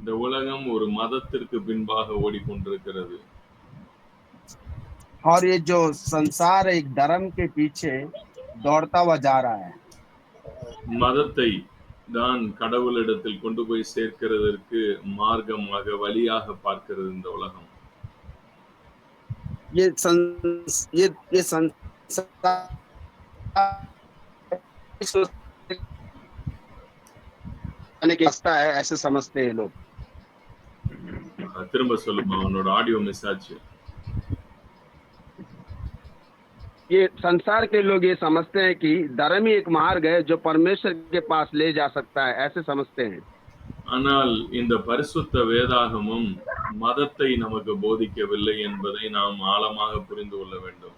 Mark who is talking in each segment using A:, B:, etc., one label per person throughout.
A: இந்த உலகம் ஒரு மதத்திற்கு பின்பாக ஓடிக்கொண்டிருக்கிறது
B: और ये जो संसार एक धर्म के पीछे दौड़ता हुआ जा रहा है
A: மதத்தை தான் கடவுளிடத்தில் கொண்டு போய் சேர்க்கிறதற்கு மார்க்கமாக வழியாக பார்க்கிறது இந்த உலகம்
B: ये संस, ये ये संसार आने के रास्ता है ऐसे समझते हैं लोग
A: அஹ் திரும்ப சொல்லுமா அவனோட ஆடியோ மிஸ் ஆச்சு
B: ये संसार के लोग ये समझते हैं कि धर्म ही एक मार्ग है जो परमेश्वर के पास ले जा सकता है ऐसे समझते हैं
A: ஆனால் இந்த பரிசுத்த வேதாகமும் மதத்தை நமக்கு போதிக்கவில்லை என்பதை நாம் ஆழமாக புரிந்து கொள்ள வேண்டும்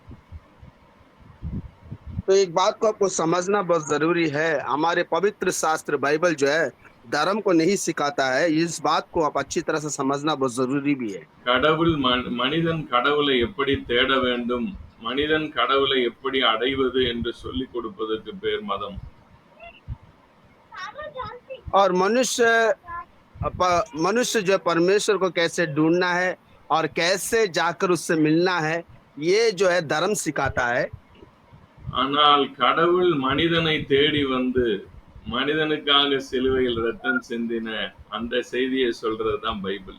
B: तो एक बात को आपको समझना बहुत जरूरी है हमारे पवित्र शास्त्र बाइबल जो है धर्म को नहीं सिखाता है इस बात को आप अच्छी तरह से समझना बहुत जरूरी भी है
A: கடவுள் ம- மனிதன் கடவுளை எப்படி தேட வேண்டும் மனிதன் கடவுளை எப்படி அடைவது என்று சொல்லிக் கொடுப்பதற்கு பேர் மதம்
B: और मनुष्य प- मनुष्य जो है परमेश्वर को कैसे ढूंढना है और कैसे जाकर उससे मिलना है ये जो है धर्म सिखाता है
A: ஆனால் கடவுள் மனிதனை தேடி வந்து மனிதனுக்காக சிலுவையில் ரத்தம் சிந்தின அந்த செய்தியை சொல்றதுதான் பைபிள்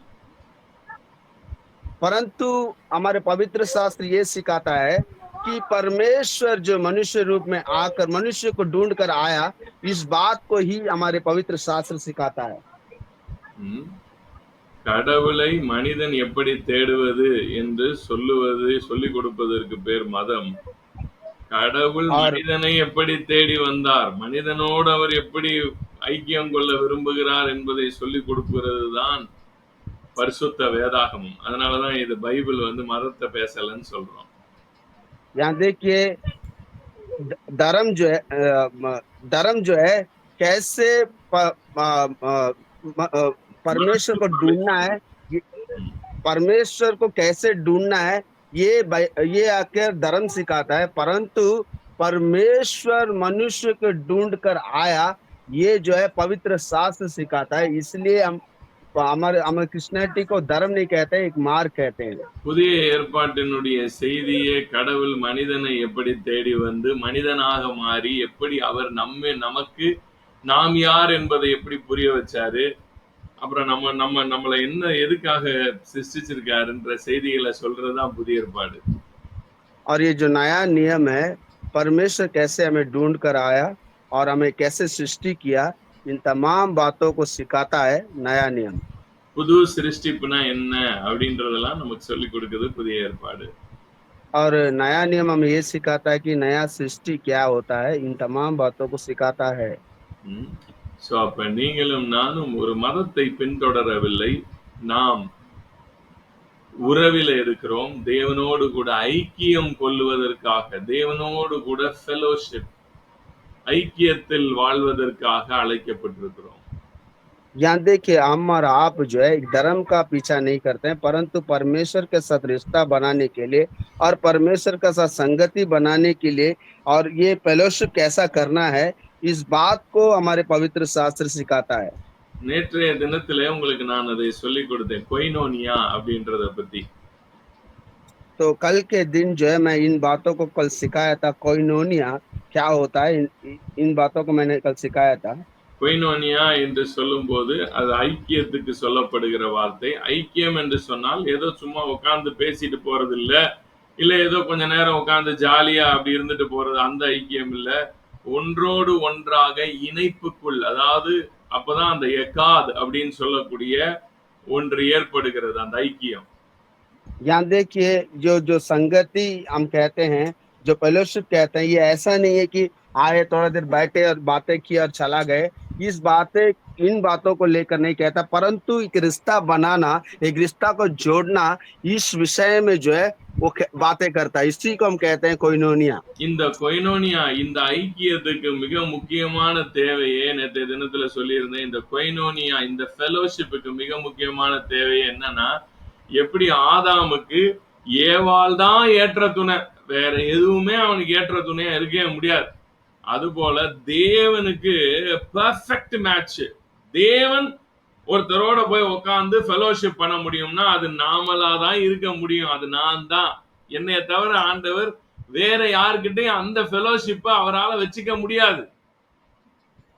B: परंतु हमारे पवित्र शास्त्र ये सिखाता है कि परमेश्वर जो मनुष्य रूप में आकर मनुष्य को ढूंढ कर आया इस बात को ही हमारे पवित्र शास्त्र सिखाता है
A: ம். கடவுளை மனிதன் எப்படி தேடுவது என்று சொல்லுவது சொல்லிக் கொடுப்பதற்கு பேர் மதம் கடவுள்
B: ஆர்-
A: மனிதனை எப்படி தேடி வந்தார் மனிதனோடு அவர் எப்படி ஐக்கியம் கொள்ள விரும்புகிறார் என்பதை சொல்லிக் கொடுக்கிறது தான் பரிசுத்த வேதாகமம் அதனாலதான் இது பைபிள் வந்து மதத்தை பேசலன்னு சொல்றோம்
B: यहाँ देखिए ध- धर्म जो है अ, म- धर्म जो है कैसे प, अ, अ, म- अ, परमेश्वर को ढूंढना है ये- परमेश्वर को कैसे ढूंढना है ये बाइ- ये आकर धर्म सिखाता है परंतु परमेश्वर मनुष्य को ढूंढ कर आया ये जो है पवित्र शास्त्र सिखाता है इसलिए हम हमारे हमारे क्रिश्चियनिटी को धर्म नहीं कहते एक मार्ग कहते हैं
A: புதிய ஏற்பாட்டினுடைய செய்தியே கடவுள் மனிதனை எப்படி தேடி வந்து மனிதனாக மாறி எப்படி அவர் நம்மை நமக்கு நாம் யார் என்பதை எப்படி புரிய வச்சாரு அப்புறம் நம்ம நம்ம நம்மளை என்ன எதுக்காக சிருஷ்டிச்சிருக்காருன்ற செய்திகளை சொல்றதுதான் புதிய ஏற்பாடு
B: और ये जो नया नियम है परमेश्वर कैसे हमें ढूंढ कर आया और हमें कैसे सृष्टि किया इन तमाम बातों को सिखाता है नया नियम
A: புது சிருஷ்டிப்புனா என்ன அப்படின்றதெல்லாம் நமக்கு சொல்லி கொடுக்குது புதிய ஏற்பாடு
B: और नया नियम हमें ये सिखाता है कि नया सृष्टि क्या होता है इन तमाम बातों को सिखाता है
A: ஸோ அப்ப நீங்களும் நானும் ஒரு மதத்தை பின்தொடரவில்லை நாம் உறவில் இருக்கிறோம் தேவனோடு கூட ஐக்கியம் கொள்வதற்காக தேவனோடு கூட ஃபெலோஷிப் ஐக்கியத்தில் வாழ்வதற்காக அழைக்கப்பட்டிருக்கிறோம்
B: यहाँ देखिए हम और आप जो है एक धर्म का पीछा नहीं करते हैं परंतु परमेश्वर के साथ रिश्ता बनाने के लिए और परमेश्वर के साथ संगति बनाने के लिए और ये फेलोशिप कैसा करना है इस बात को हमारे पवित्र शास्त्र सिखाता है
A: நேற்றைய தினத்திலே உங்களுக்கு நான் அதை சொல்லிக் கொடுத்தேன் கொய்னோனியா அப்படின்றத பத்தி
B: तो कल के दिन जो है मैं इन बातों को कल सिखाया था कोइनोनिया क्या होता है इन, इन बातों को मैंने कल सिखाया था
A: கொய்னோனியா என்று சொல்லும்போது அது ஐக்கியத்துக்கு சொல்லப்படுகிற வார்த்தை ஐக்கியம் என்று சொன்னால் ஏதோ சும்மா உட்கார்ந்து பேசிட்டு போறது இல்ல இல்ல ஏதோ கொஞ்ச நேரம் உட்கார்ந்து ஜாலியா அப்படி இருந்துட்டு போறது அந்த ஐக்கியம் இல்ல ஒன்றோடு ஒன்றாக இணைப்புக்குள் அதாவது அப்பதான் அந்த எக்காத் அப்படின்னு சொல்லக்கூடிய ஒன்று ஏற்படுகிறது அந்த ஐக்கியம்
B: यहाँ देखिए जो जो संगति हम कहते हैं जो फेलोशिप कहते हैं ये ऐसा नहीं है कि आए थोड़ा देर बैठे और बातें की और चला गए इस बातें इन बातों को लेकर नहीं कहता परंतु एक रिश्ता बनाना एक रिश्ता को जोड़ना इस विषय में जो है वो क- बातें करता है इसी को हम कहते हैं कोइनोनिया
A: இந்த கொய்னோனியா இந்த ஐக்கியத்துக்கு மிக முக்கியமான தேவையே நேற்றைய தினத்துல சொல்லியிருந்தேன் இந்த கொய்னோனியா இந்த ஃபெலோஷிப்புக்கு மிக முக்கியமான தேவை என்னன்னா எப்படி ஆதாமுக்கு ஏவாள் தான் ஏற்ற துணை வேற எதுவுமே அவனுக்கு ஏற்ற துணையா இருக்கவே முடியாது அதுபோல தேவனுக்கு பெர்ஃபெக்ட் மேட்ச் தேவன் ஒருத்தரோட போய் உட்காந்து ஃபெலோஷிப் பண்ண முடியும்னா அது நாமளா தான் இருக்க முடியும் அது நான் தான் என்னைய தவிர ஆண்டவர் வேற யாருக்கிட்டையும் அந்த ஃபெலோஷிப்பை அவரால் வச்சுக்க முடியாது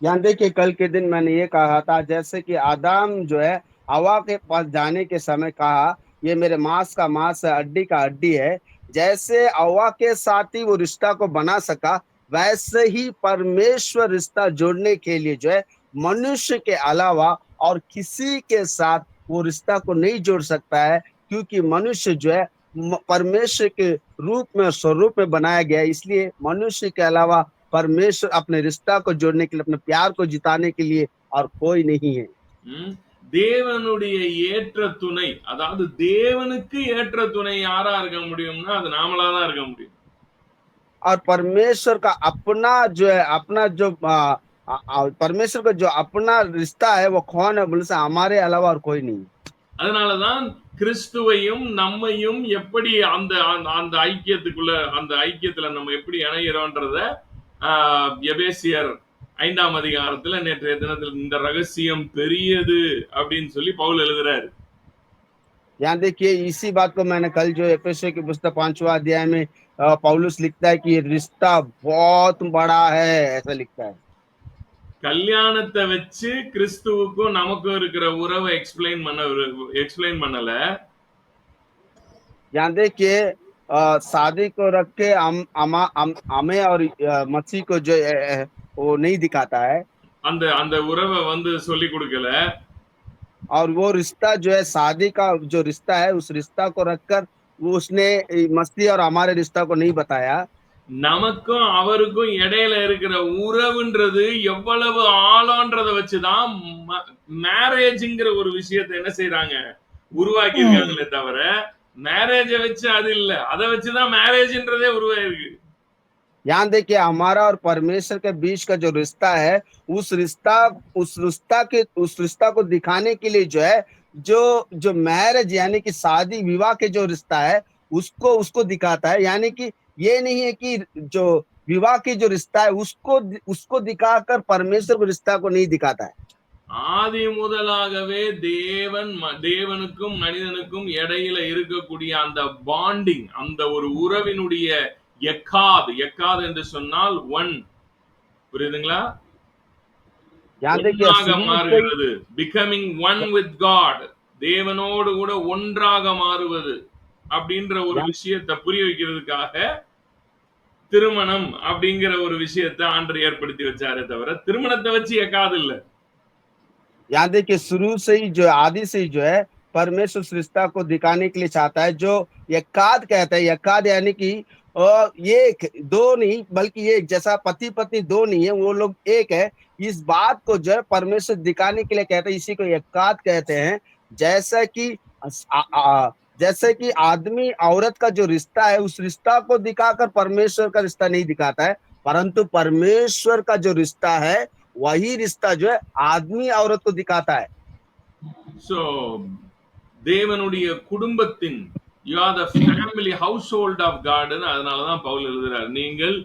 B: यहाँ देखिए कल के दिन मैंने ये कहा था जैसे कि आदाम जो है हवा के पास जाने के समय कहा ये मेरे मांस का मांस है हड्डी का हड्डी है जैसे हवा के साथ ही वो रिश्ता को बना सका वैसे ही परमेश्वर रिश्ता जोड़ने के लिए जो है मनुष्य के अलावा और किसी के साथ वो रिश्ता को नहीं जोड़ सकता है क्योंकि मनुष्य जो है म- परमेश्वर के रूप में और स्वरूप में बनाया गया है इसलिए मनुष्य के अलावा परमेश्वर अपने रिश्ता को जोड़ने के लिए अपने प्यार को जिताने के लिए और कोई नहीं है
A: ம்? தேவனுடைய ஏற்ற துணை அதாவது தேவனுக்கு ஏற்ற துணை யாரா இருக்க முடியும்னா அது நாமளா தான் இருக்க முடியும்
B: और परमेश्वर का अपना जो है अपना जो आ, आ, आ, परमेश्वर का जो अपना रिश्ता है वो कौन है बोले से हमारे अलावा और कोई नहीं
A: அதனாலதான் கிறிஸ்துவையும் நம்மையும் எப்படி அந்த அந்த- அந்த ஐக்கியத்துக்குள்ள அந்த ஐக்கியத்துல நம்ம எப்படி இணைகிறோன்றத ஆஹ், எபேசியர் ஐந்தாம் அதிகாரத்துல நேற்றைய தினத்தில் இந்த ரகசியம் பெரியது அப்படின்னு சொல்லி பவுல் எழுதுறாரு
B: यहाँ देखिए इसी बात को मैंने कल जो एफएसओ की पुस्तक पांचवा अध्याय में आ, पौलुस लिखता है कि ये रिश्ता बहुत बड़ा है ऐसा लिखता है
A: கல்யாணத்தை வச்சு கிறிஸ்துவுக்கும் நமக்கும் இருக்கிற உறவை எக்ஸ்பிளைன் பண்ண எக்ஸ்பிளைன் பண்ணல
B: यहाँ देखिए आ, शादी को रख के हम हमा- हम हमें और आ, मसीह को जो है, वो नहीं दिखाता है
A: அந்த அந்த உறவை வந்து சொல்லி கொடுக்கல
B: और वो रिश्ता जो है शादी का जो रिश्ता है उस रिश्ता को रखकर वो उसने मसीह और हमारे रिश्ता को नहीं बताया
A: நமக்கும் அவருக்கும் இடையில இருக்கிற உறவுன்றது எவ்வளவு ஆழன்றத வச்சுதான் மேரேஜ்ங்கிற ஒரு விஷயத்தை என்ன செய்யறாங்க உருவாக்கி இருக்காங்களே தவிர மேரேஜ வச்சு அது இல்ல அதை வச்சுதான் மேரேஜ்ன்றதே உருவாயிருக்கு
B: यहाँ देखिए हमारा और परमेश्वर के बीच का जो रिश्ता है उस रिश्ता उस रिश्ता के उस रिश्ता को दिखाने के लिए जो है जो जो मैरिज यानी कि शादी विवाह के जो रिश्ता है उसको उसको दिखाता है यानी कि ये नहीं है कि जो विवाह की जो रिश्ता है उसको उसको दिखाकर परमेश्वर को रिश्ता को नहीं दिखाता है
A: ஆதி முதலாகவே தேவன் ம- தேவனுக்கும் மனிதனுக்கும் இடையில இருக்கக்கூடிய அந்த பாண்டிங் அந்த ஒரு உறவினுடைய எக்காது எக்காது என்று சொன்னால் ஒன் புரியுதுங்களா
B: यहाँ देखिए
A: ஒன்றாக
B: शुरू से ही-
A: மாறுகிறது பிகமிங் ஒன் வித் காட் தேவனோடு கூட ஒன்றாக மாறுவது அப்படின்ற ஒரு விஷயத்தை புரிய வைக்கிறதுக்காக திருமணம் அப்படிங்கிற ஒரு விஷயத்தை ஆண்டு ஏற்படுத்தி வச்சாரே தவிர திருமணத்தை வச்சு எக்காது இல்ல
B: यहाँ देखिए शुरू से ही जो आदि से ही जो है परमेश्वर उस रिश्ता को दिखाने के लिए चाहता है जो यकाद कहता है यकाद यानी कि अ, एक दो नहीं बल्कि एक जैसा पति पत्नी दो नहीं है वो लोग एक है इस बात को जो है परमेश्वर दिखाने के लिए कहते हैं इसी को यकाद कहते हैं जैसा कि आ, आ, जैसे कि आदमी औरत का जो रिश्ता है उस रिश्ता को दिखाकर परमेश्वर का रिश्ता नहीं दिखाता है परंतु परमेश्वर का जो रिश्ता है वही रिश्ता जो है आदमी औरत को दिखाता है
A: சோ தேவனுடைய குடும்பத்தின் you are the family household of காட்னு அதனாலதான் பவுல் எழுதுறார் நீங்கள்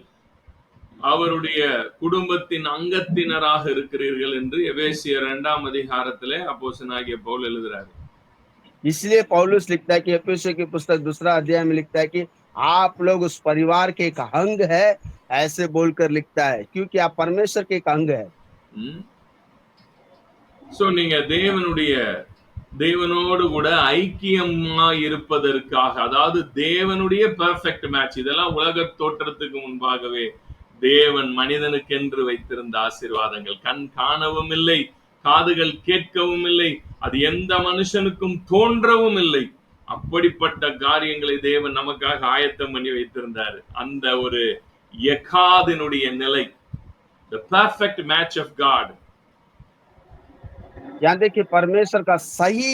A: அவருடைய குடும்பத்தின் அங்கத்தினராக இருக்கிறீர்கள் என்று எபேசியர் இரண்டாம் அதிகாரத்திலே அப்போஸ்தலனாகிய பவுல் எழுதுறார்
B: इसलिए पौलुस लिखता है कि एफेसियों की पुस्तक दूसरा अध्याय में लिखता है कि आप लोग उस परिवार के एक अंग है ऐसे बोलकर लिखता है क्योंकि आप परमेश्वर के एक अंग है
A: சோ நீங்க தேவனுடைய தேவனோடு கூட ஐக்கியமா இருப்பதற்காக அதாவது தேவனுடைய பெர்ஃபெக்ட் மேட்ச் இதெல்லாம் உலக தோற்றத்துக்கு முன்பாகவே தேவன் மனிதனுக்கென்று வைத்திருந்த ஆசீர்வாதங்கள் கண் காணவும் இல்லை காதுகள் கேட்கவும் இல்லை அது எந்த மனுஷனுக்கும் தோன்றவும் இல்லை அப்படிப்பட்ட காரியங்களை தேவன் நமக்காக ஆயத்தம் பண்ணி வைத்திருந்தார் அந்த ஒரு எகாதினுடைய நிலை the perfect match of God
B: यहाँ देखिए परमेश्वर का सही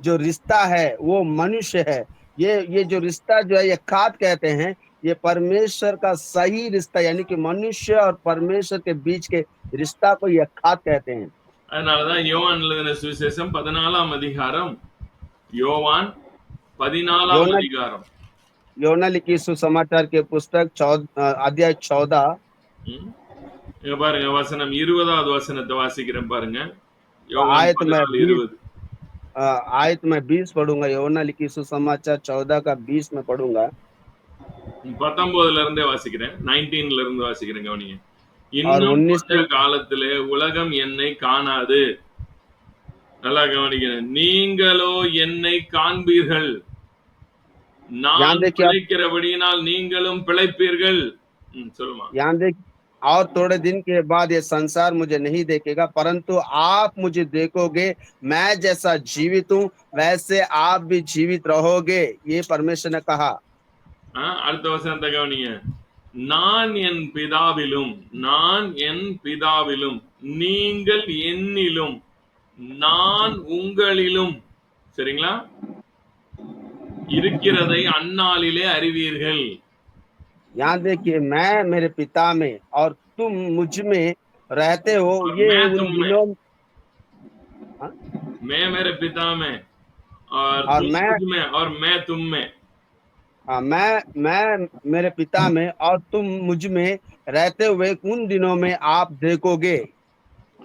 B: जो रिश्ता है वो मनुष्य है ये ये जो रिश्ता जो है ये खाद कहते हैं ये परमेश्वर का सही रिश्ता यानी कि मनुष्य और परमेश्वर के बीच के रिश्ता को ये खाद कहते हैं
A: அதனாலதான் யோவான் எழுதின சுவிசேஷம் பதினாலாம் அதிகாரம் யோவான் பதினாலாம்
B: யோனா-
A: அதிகாரம்
B: योना लिखी सुसमाचार के पुस्तक चौदह अध्याय चौदह
A: ம்? இங்க பாருங்க வசனம் இருபதாவது வசனத்தை வாசிக்கிறேன் பாருங்க யோவான்
B: आयत में
A: பதினாலு
B: बीस
A: இருபது
B: अ, आयत में बीस पढ़ूंगा यौना लिखी सुसमाचार चौदह का बीस में पढ़ूंगा
A: பத்தொன்பதுல இருந்தே வாசிக்கிறேன் நைன்டீன்ல இருந்து வாசிக்கிறேன் கவனிங்க
B: और
A: இன்னும்
B: उन्नीस
A: கொஞ்ச காலத்திலே உலகம் என்னை காணாது நல்லா கவனிக்கிறேன் நீங்களோ என்னை காண்பீர்கள் நான்
B: ध्यान देखिए आप
A: பிழைக்கிறபடியினால் நீங்களும் பிழைப்பீர்கள் ம், சொல்லுமா
B: यहाँ देख और थोड़े दिन के बाद ये संसार मुझे नहीं देखेगा परंतु आप मुझे देखोगे मैं जैसा जीवित हूँ वैसे आप भी जीवित रहोगे ये परमेश्वर ने कहा
A: ஆ, அடுத்த வசனத்தை கவனிங்க நான் என் பிதாவிலும் நான் என் பிதாவிலும் நீங்கள் என்னிலும் நான் உங்களிலும் சரிங்களா இருக்கிறதை அந்நாளிலே அறிவீர்கள்
B: यहाँ देखिए मैं मेरे पिता में और तुम मुझ में रहते हो
A: और
B: ये
A: मैं
B: उन
A: तुम में
B: दिनों
A: मैं मेरे पिता में और
B: और
A: तुम
B: मैं
A: मुझ में और मैं तुम में
B: हाँ, मैं मैं मेरे पिता में और तुम मुझ में रहते हुए उन दिनों में आप देखोगे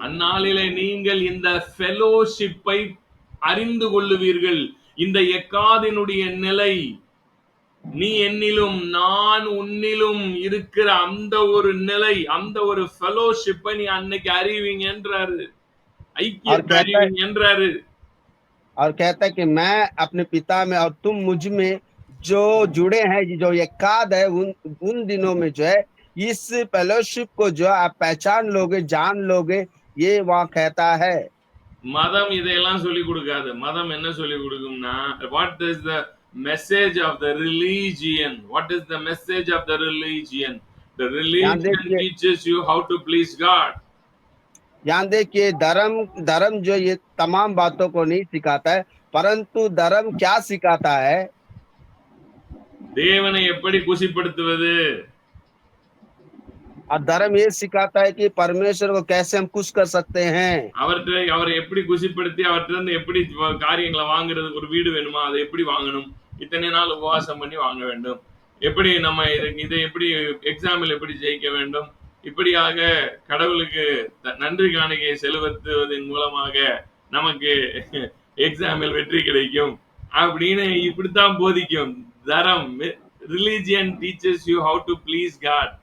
A: அந்நாளிலே நீங்கள் இந்த ஃபெலோஷிப்பை அறிந்து கொள்ளுவீர்கள் இந்த எக்காதினுடைய நிலை நீ என்னிலும் நான் உன்னிலும் இருக்கிற அந்த ஒரு நிலை அந்த ஒரு ஃபெலோஷிப்பை நீ அன்னைக்கு அறிவீங்கன்றாரு
B: और
A: ஐக்கியத்தை
B: कहता है
A: அறிவீங்கன்றாரு
B: और कहता है कि मैं अपने पिता में और तुम मुझ में जो जुड़े हैं जो एकाद है उन उन दिनों में जो है इस फेलोशिप को जो आप पहचान लोगे जान लोगे ये वहाँ कहता है
A: மதம் இதையெல்லாம் சொல்லி கொடுக்காது மதம் என்ன சொல்லி கொடுக்கும்னா what is the message of the religion what is the message of the religion the
B: यहाँ
A: ரிலீஜியன்
B: देखिए
A: teachers you how to please God
B: यहाँ देखिए धर्म धर्म जो ये तमाम बातों को नहीं सिखाता है परंतु धर्म क्या सिखाता है
A: தேவனை எப்படி குசிப்படுத்துவது
B: और धर्म ये सिखाता है कि परमेश्वर को कैसे हम खुश कर सकते हैं
A: அவர்கிட்ட அவரை எப்படி குசிப்படுத்தி அவர்கிட்ட இருந்து எப்படி வ- காரியங்களை வாங்குறதுக்கு ஒரு வீடு வேணுமா அதை எப்படி வாங்கணும் இத்தனை நாள் உபவாசம் பண்ணி வாங்க வேண்டும் எப்படி நம்ம இதை இதை எப்படி எக்ஸாமில் எப்படி ஜெயிக்க வேண்டும் இப்படியாக கடவுளுக்கு த- நன்றி காணிக்கை செலுத்துவதன் மூலமாக நமக்கு எக்ஸாமில் வெற்றி கிடைக்கும் அப்படின்னு இப்படித்தான் போதிக்கும் Dharam, religion teaches you how to please
B: God,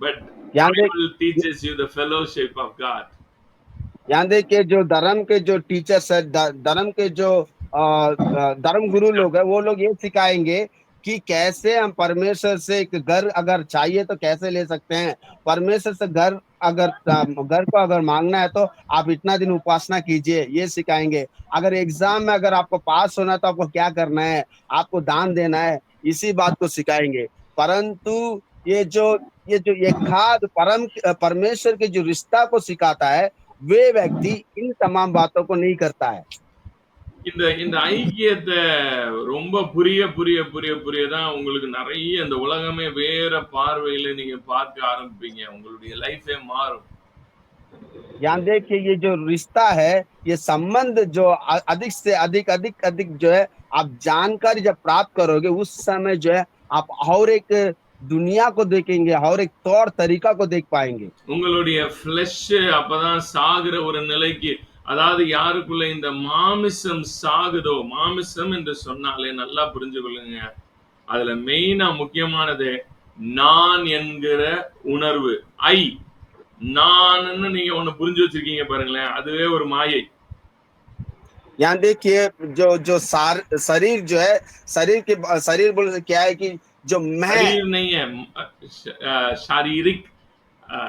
B: but
A: Bible teaches you the fellowship of God.
B: ध्यान दे के जो धर्म के जो टीचर्स है धर्म के जो धर्म गुरु लोग है वो लोग ये सिखाएँगे कि कैसे हम परमेश्वर से एक घर अगर चाहिए तो कैसे ले सकते हैं परमेश्वर से घर अगर घर को अगर मांगना है तो आप इतना दिन उपासना कीजिए, ये सिखाएँगे। अगर एग्ज़ाम में अगर आपको पास होना है तो आपको क्या करना है? आपको दान देना है, इसी बात को सिखाएँगे। परंतु ये जो ये जो ये खाद परम, परमेश्वर के जो रिश्ता को सिखाता है, वे व्यक्ति इन तमाम बातों को नहीं करता है।
A: இந்த இந்த ஐக்கியத்தை ரொம்ப புரிய புரிய புரிய புரிய தான் உங்களுக்கு நிறைய இந்த உலகமே வேற பார்வையில நீங்க பார்க்க ஆரம்பிப்பீங்க உங்களுடைய லைஃபே மாறும்
B: यहाँ देखिए ये जो रिश्ता है ये संबंध जो अ- अधिक से अधिक अधिक अधिक जो है आप जानकारी जब प्राप्त करोगे उस समय जो है आप और एक दुनिया को देखेंगे और एक तौर तरीका को देख पाएंगे
A: உங்களுடைய ஃபிளஷ் அப்பதான் சாகுற ஒரு நிலைக்கு அதாவது யாருக்குள்ள இந்த மாமிசம் சாகுதோ மாமிசம் என்று சொன்னாலே நல்லா புரிஞ்சு கொள்ளுங்க அதுல மெயினா முக்கியமானது நான் என்கிற உணர்வு ஐ நான்னு நீங்க ஒண்ணு புரிஞ்சு வச்சிருக்கீங்க பாருங்களேன் அதுவே ஒரு மாயை
B: यहाँ देखिए जो जो सार, शरीर जो है शरीर के शरीर बोलने से क्या है कि जो मैं
A: शरीर नहीं है म- श- अ, शारीरिक अ,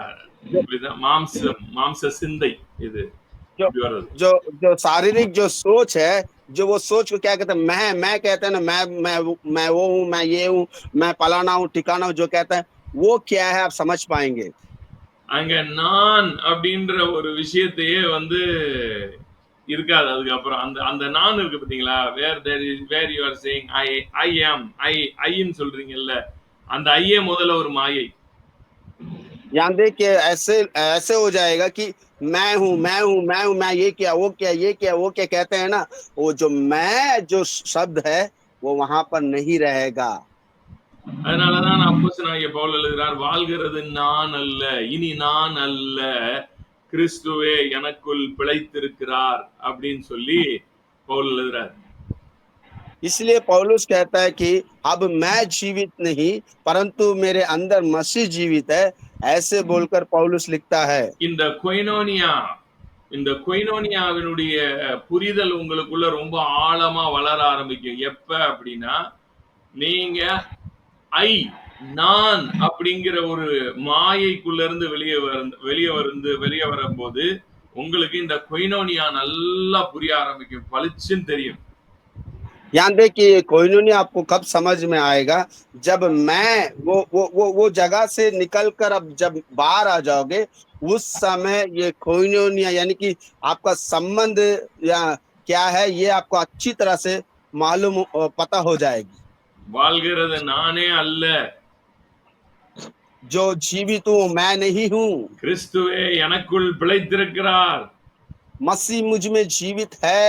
A: இப்படிதான் மாம்சம் மாம்ச சிந்தை இது
B: जो
A: இப்படி வர்றது
B: जो जो शारीरिक जो सोच है जो वो सोच को क्या कहते हैं मैं मैं कहते हैं ना मैं मैं वो- मैं वो हूँ मैं ये हूँ मैं पलाना हूँ ठिकाना हूँ जो कहता है वो क्या है आप समझ पाएंगे
A: அங்க நான் அப்படின்ற ஒரு விஷயத்தையே வந்து இருக்காது அதுக்கப்புறம் அந்த அந்த நான் இருக்கு பாத்தீங்களா where there is where you are saying I I am I ஐன்னு சொல்றீங்கல்ல அந்த ஐயே முதல்ல ஒரு மாயை
B: यहाँ देखिए ऐसे ऐसे हो जाएगा कि मैं हूँ मैं हूँ मैं हूँ मैं ये क्या वो क्या ये क्या वो क्या कहते हैं ना वो जो मैं जो शब्द है वो वहां पर नहीं रहेगा
A: அதனாலதான் அப்போஸ்தலனாகிய பவுல் எழுதுகிறார் வாழ்கிறது நான் அல்ல இனி நான் அல்ல கிறிஸ்துவே எனக்குள் பிழைத்திருக்கிறார் அப்படின்னு சொல்லி பவுல் எழுதுறார்
B: इसलिए पौलुस कहता है कि अब मैं जीवित नहीं परंतु मेरे अंदर मसीह जीवित है ऐसे बोलकर पौलुस लिखता है
A: இந்த கொய்னோனியா இந்த கொய்னோனியாவினுடைய புரிதல் உங்களுக்குள்ள ரொம்ப ஆழமா வளர ஆரம்பிக்கும் எப்ப அப்படின்னா நீங்க ஐ நான் அப்படிங்கிற ஒரு மாயைக்குள்ள இருந்து வெளியே வர வெளியே வந்து வெளியே வரும்போது உங்களுக்கு இந்த கொய்னோனியா நல்லா புரிய ஆரம்பிக்கும் பளிச்சுன்னு தெரியும்
B: ध्यान दे कि कोइनोनी आपको कब समझ में आएगा जब मैं वो वो वो वो जगह से निकल कर अब जब बाहर आ जाओगे उस समय ये कोइनोनिया यानी कि आपका संबंध या क्या है ये आपको अच्छी तरह से मालूम अ, पता हो जाएगी
A: வாழ்கிறது நானே அல்ல
B: जो जीवित हूँ मैं नहीं हूँ
A: கிறிஸ்துவே எனக்குள் பிழைத்திருக்கிறார்
B: मसीह मुझ में जीवित है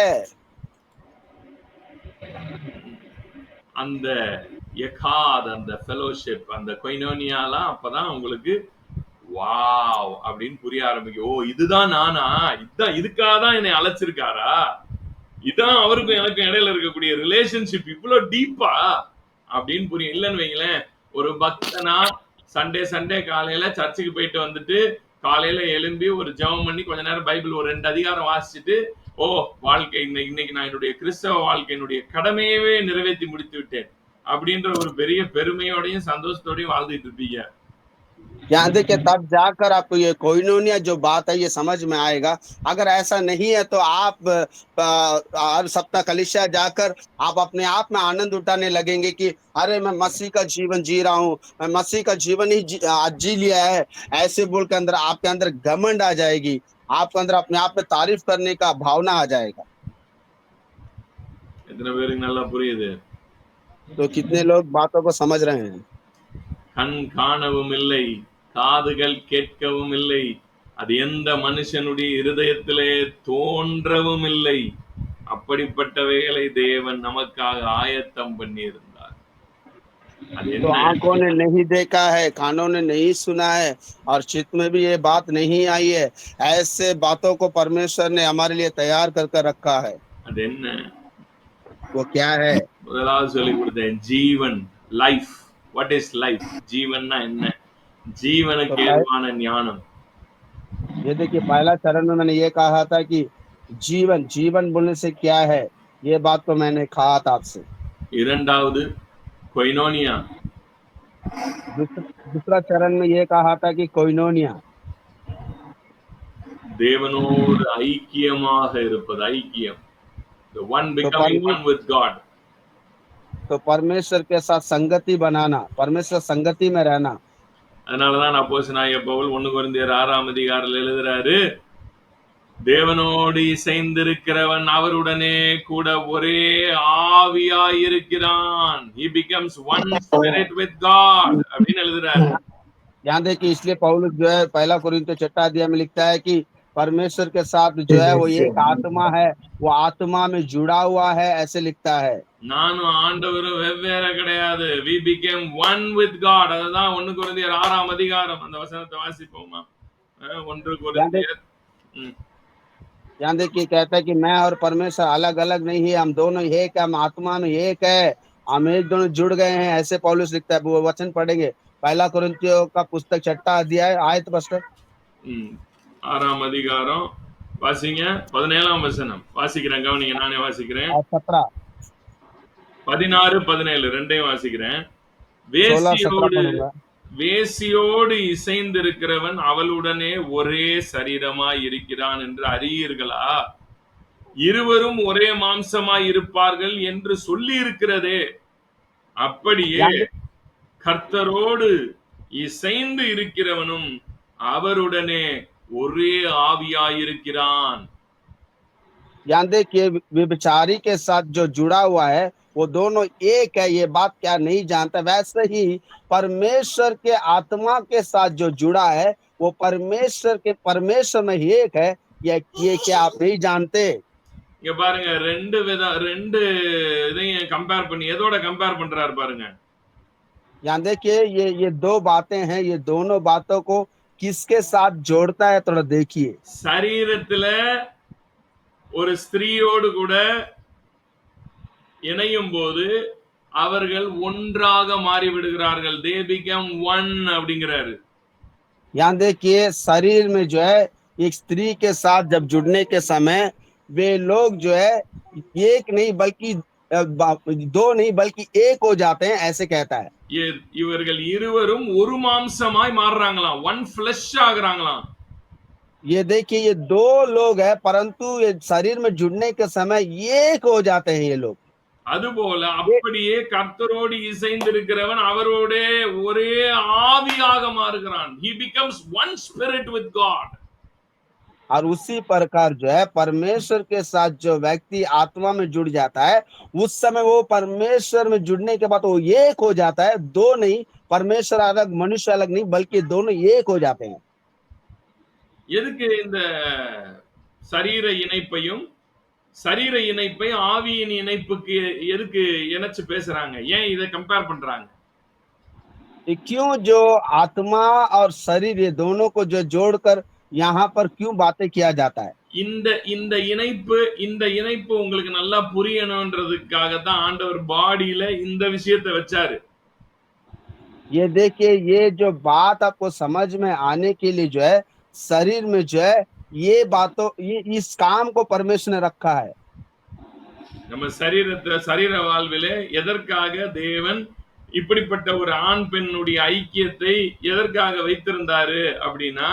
A: அந்த எகாத் அந்த ஃபெலோஷிப் அந்த கொய்னோனியாலாம் அப்பதான் உங்களுக்கு வாவ் அப்படின்னு புரிய ஆரம்பிக்கும். ஓ இதுதான் நானா? இதுதான் இதுக்காக தான் என்னை அழைச்சிருக்காரா? இதான் அவருக்கும் எனக்கும் இடையில இருக்கக்கூடிய ரிலேஷன்ஷிப் இவ்வளவு டீப்பா அப்படின்னு புரியும் இல்லைன்னு வைங்களேன் ஒரு பக்தனா சண்டே சண்டே காலையில சர்ச்சுக்கு போயிட்டு வந்துட்டு காலையில எழும்பி ஒரு ஜெபம் பண்ணி கொஞ்ச நேரம் பைபிள் ஒரு ரெண்டு அதிகாரம் வாசிச்சுட்டு ஓ வாழ்க்கை இன்னைக்கு இன்னைக்கு நான் என்னுடைய கிறிஸ்தவ வாழ்க்கையினுடைய கடமையவே நிறைவேற்றி முடித்து விட்டேன் அப்படின்ற ஒரு பெரிய பெருமையோடையும் சந்தோஷத்தோடையும் வாழ்ந்துட்டு இருப்பீங்க
B: यहाँ देखिए तब जाकर आपको ये कोइनोनिया जो बात है ये समझ में आएगा अगर ऐसा नहीं है तो आप अ, हर सप्ताह कलिशा जाकर आप अपने आप में आनंद उठाने लगेंगे कि अरे मैं मसीह का जीवन जी रहा हूँ मैं मसीह का जीवन ही जी, आज जी लिया है ऐसे बोल के अंदर आपके अंदर घमंड आ जाएगी आपके अंदर अपने आप में तारीफ करने का भावना आ जाएगा
A: எத்தனை பேருக்கு நல்லா புரியுது
B: तो कितने लोग बातों को समझ रहे हैं
A: கண் காணவும் இல்லை காதுகள் கேட்கவும் இல்லை அது எந்த மனுஷனுடைய இருதயத்திலே தோன்றவும் இல்லை அப்படிப்பட்டவைகளை தேவன் நமக்காக ஆயத்தம் பண்ணியிருந்தார் அது
B: तो
A: என்ன
B: आंखों ने नहीं देखा है कानों ने नहीं सुना है और चित्त में भी ये बात नहीं आई है ऐसे बातों को परमेश्वर ने हमारे लिए तैयार कर कर रखा है
A: அது என்ன
B: वो क्या है
A: முதலாவது சொல்லி கொடுத்தேன் ஜீவன் லைஃப் வாட் இஸ் லைஃப் ஜீவன்னா என்ன ஜீவனுக்கு ஏதுவான ஞானம்
B: ये देखिए पहला चरण में मैंने ये कहा था कि जीवन जीवन बोलने से क्या है ये बात तो मैंने कहा था आपसे
A: இரண்டாவது கொய்னோனியா
B: दूसरा दूसरा चरण में ये कहा था कि कोइनोनिया
A: தேவனோடு ஐக்கியமாக இருப்பது ஐக்கியம் the one becoming
B: Parme-
A: one with god
B: तो परमेश्वर के साथ संगति बनाना परमेश्वर संगति में रहना
A: அதனாலதான் அப்போஸ்தலனாகிய பவுல் ஒண்ணு குருந்தியர் ஆறாம் அதிகாரில் எழுதுறாரு தேவனோடு இசைந்திருக்கிறவன் அவருடனே கூட ஒரே ஆவியாயிருக்கிறான் he becomes one spirit with god அப்படின்னு எழுதுறாரு
B: ध्यान दें कि इसलिए पौलुस जो है पहला कुरिन्थियों छठा अध्याय में लिखता है कि परमेश्वर के साथ जो है वो एक आत्मा है वो आत्मा में जुड़ा हुआ है ऐसे लिखता है
A: நானும் ஆண்டவரும் வெவ்வேற கிடையாது we became one with god அதுதான் ஒண்ணு குருந்தியர் ஆறாம் அதிகாரம் அந்த வசனத்தை வாசிப்போமா அஹ் ஒன்று குருந்தியர் ம்.
B: ध्यान देखिए कहता है कि मैं और परमेश्वर अलग अलग नहीं है हम दोनों एक है हम आत्मा में एक है हम एक दोनों जुड़ गए हैं ऐसे पौलुस लिखता है वो वचन पढ़ेंगे पहला कुरिन्थियों का पुस्तक छठा अध्याय आयत पस्टर
A: ம். ஆறாம் அதிகாரம் வாசிங்க பதினேழாம் வசனம் வாசிக்கிறேன் கவனிங்க நானே வாசிக்கிறேன்
B: और सत्रह
A: பதினாறு பதினேழு ரெண்டையும் வாசிக்கிறேன்
B: सोलह सत्रह
A: வேசியோடு
B: पढ़ूंगा
A: வேசியோடு இசைந்திருக்கிறவன் அவளுடனே ஒரே சரீரமாய் இருக்கிறான் என்று அறியீர்களா இருவரும் ஒரே மாம்சமாய் இருப்பார்கள் என்று சொல்லி இருக்கிறதே அப்படியே கர்த்தரோடு இசைந்து இருக்கிறவனும் அவருடனே ஒரே ஆவியாயிருக்கிறான்
B: ध्यान दे कि विचारी के साथ जो जुड़ा हुआ है वो दोनों एक है ये बात क्या नहीं जानता वैसे ही परमेश्वर के आत्मा के साथ जो जुड़ा है वो परमेश्वर के परमेश्वर में ही एक है ये ये क्या आप नहीं जानते
A: இங்க பாருங்க ரெண்டு வித ரெண்டு இதையும் கம்பேர் பண்ணி எதோட கம்பேர் பண்றாரு பாருங்க
B: ध्यान देखिए ये ये दो बातें हैं ये दोनों बातों को किसके साथ जोड़ता है थोड़ा देखिए
A: சரீரத்துல ஒரு ஸ்திரீயோடு கூட இணையும் போது அவர்கள் ஒன்றாக மாறி விடுகிறார்கள் தே பிகம் ஒன் அப்படிங்கிறாரு
B: यहाँ देखिए शरीर में जो है एक स्त्री के साथ जब जुड़ने के समय वे लोग जो है एक नहीं बल्कि अ, बा- दो नहीं बल्कि एक हो जाते हैं ऐसे कहता है
A: இ- இவர்கள் இருவரும் ஒரு மாம்சமாய் மாறுறாங்களாம் ஒன் ஃபிளஷ் ஆகுறாங்களாம்
B: ये देखिए ये दो लोग हैं परंतु ये शरीर में जुड़ने के समय एक हो जाते हैं ये लोग
A: அதுபோல அப்படியே கர்த்தரோடு இசைந்திருக்கிறவன் அவரோட ஒரே ஆவியாக மாறுகிறான் he becomes one spirit with god
B: और उसी प्रकार जो है परमेश्वर के साथ जो व्यक्ति आत्मा में जुड़ जाता है उस समय वो परमेश्वर में जुड़ने के बाद वो एक हो जाता है दो नहीं परमेश्वर अलग मनुष्य अलग नहीं बल्कि दोनों एक हो जाते हैं
A: எதுக்கு இந்த சரீர இணைப்பையும் சரீர இணைப்பை ஆவியின் இணைப்புக்கு எதுக்கு இணைச்சு பேசுறாங்க ஏன் இதை கம்பேர் பண்றாங்க
B: ये क्यों जो आत्मा और शरीर ये दोनों को जो जोड़कर यहाँ पर क्यों बातें किया जाता है
A: இந்த இந்த இணைப்பு இந்த இணைப்பு உங்களுக்கு நல்லா புரியணுன்றதுக்காக தான் ஆண்டவர் பாடியில இந்த விஷயத்தை வச்சாரு
B: ये देखिए ये जो बात आपको समझ में आने के लिए जो है शरीर में जो है ये बातों ये इस काम को परमेश्वर ने रखा है
A: நம்ம சரீரத்தை சரீர வாழ்விலே எதற்காக தேவன் இப்படிப்பட்ட ஒரு ஆண் பெண்ணுடைய ஐக்கியத்தை எதற்காக வைத்திருந்தாரு அப்படின்னா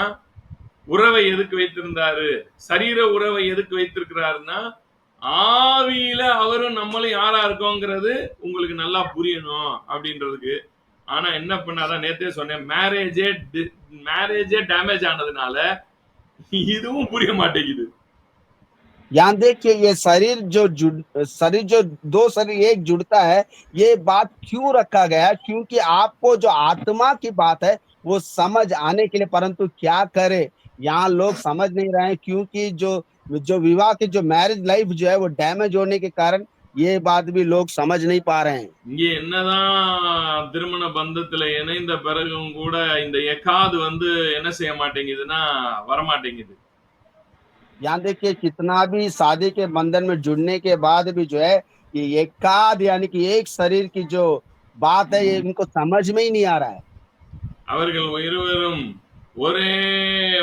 A: உறவை எதுக்கு வைத்திருந்தாரு சரீர உறவை எதுக்கு வைத்திருக்கிறாருன்னா ஆவியில அவரும் நம்மளும் யாரா இருக்கோங்கிறது உங்களுக்கு நல்லா புரியணும் அப்படின்றதுக்கு ஆனா என்ன பண்ணாதான் நேத்தே சொன்னேன் மேரேஜே மேரேஜே டேமேஜ் ஆனதுனால இதுவும் புரிய மாட்டேங்குது
B: यहाँ देखिए ये शरीर जो जुड़ शरीर जो दो शरीर एक जुड़ता है ये बात क्यों रखा गया है क्योंकि आपको जो आत्मा की बात है वो समझ आने के लिए परंतु क्या करे यहाँ लोग समझ नहीं रहे हैं क्योंकि जो जो विवाह की जो मैरिज लाइफ जो है वो डैमेज होने के कारण ये बात भी लोग समझ नहीं पा रहे हैं
A: இங்க என்னதான் திருமண பந்தத்துல இணைந்த பிறகும் கூட இந்த எக்காது வந்து என்ன செய்ய மாட்டேங்குதுன்னா வரமாட்டேங்குது
B: यहाँ देखिए कितना भी शादी के बंधन में जुड़ने के बाद भी जो है ये एकाद यानी कि एक शरीर की जो बात है ये इनको समझ में ही नहीं आ रहा है
A: அவர்கள் இருவரும் ஒரே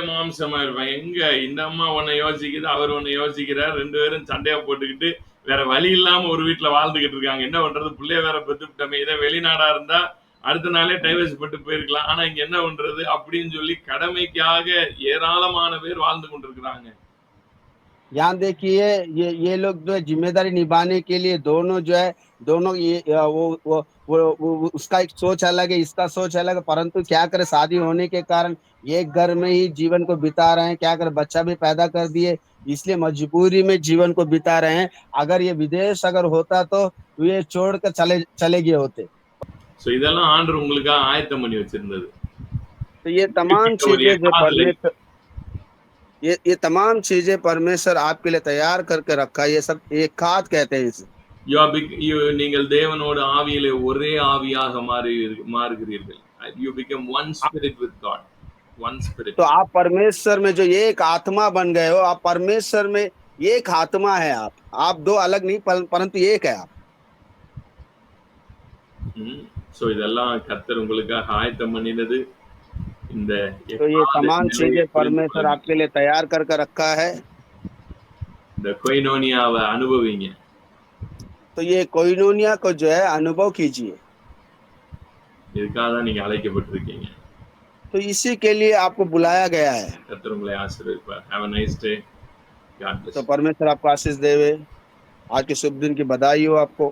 A: மாம்சமா இருப்பாங்க எங்க இந்த அம்மா ஒன்னை யோசிக்குது அவர் ஒன்னை யோசிக்கிறார் ரெண்டு பேரும் சண்டையா போட்டுக்கிட்டு வேற வழி இல்லாம ஒரு வீட்டுல வாழ்ந்துகிட்டு இருக்காங்க என்ன பண்றது பிள்ளைய வேற பெத்துக்கிட்டோமே இதே வெளிநாடா இருந்தா அடுத்த நாளே டைவர்ஸ் பட்டு போயிருக்கலாம் ஆனா இங்க என்ன பண்றது அப்படின்னு சொல்லி கடமைக்காக ஏராளமான பேர் வாழ்ந்து கொண்டிருக்கிறாங்க
B: यहाँ देखिए ये ये लोग जो है जिम्मेदारी निभाने के लिए दोनों जो है दोनों ये अ, वो वो वो, वो वो- उसका एक सोच अलग है इसका सोच अलग है परंतु क्या करे शादी होने के कारण एक घर में ही जीवन को बिता रहे हैं क्या करे बच्चा भी पैदा कर दिए इसलिए मजबूरी में जीवन को बिता रहे हैं अगर ये विदेश अगर होता तो ये छोड़ कर चले चले गए होते
A: சோ இதெல்லாம் ஆண்டு உங்களுக்காக ஆயத்தம் பண்ணி வச்சிருந்தது
B: तो ये तमाम
A: एक और
B: चीजें जो
A: एक हाथ ले-
B: परमेश्वर ये ये तमाम चीजें परमेश्वर आपके लिए तैयार करके रखा है ये सब एक खाद कहते हैं इसे
A: You are bec- you- நீங்கள் தேவனோடு ஆவியிலே ஒரே ஆவியாக மாறி மாறுகிறீர்கள் you become one spirit with God one spirit
B: तो आप परमेश्वर में जो एक आत्मा बन गए हो आप परमेश्वर में एक आत्मा है आप आप दो अलग नहीं पर- परंतु एक है आप
A: சோ இதெல்லாம் கர்த்தர் உங்களுக்காக ஆயத்தம் பண்ணினது இந்த
B: तो ये तमाम चीजें परमेश्वर आपके लिए तैयार करके रखा है
A: இந்த கொய்னோனியாவை அனுபவிங்க
B: तो ये कोइनोनिया को जो है अनुभव कीजिए
A: இதுக்காக தான் நீங்க அழைக்கப்பட்டிருக்கீங்க
B: तो इसी के लिए आपको बुलाया गया है
A: கர்த்தர் உங்களை ஆசீர்வதிப்பார் have a nice day God
B: तो परमेश्वर आपको आशीष देवे आज के शुभ दिन की बधाई हो आपको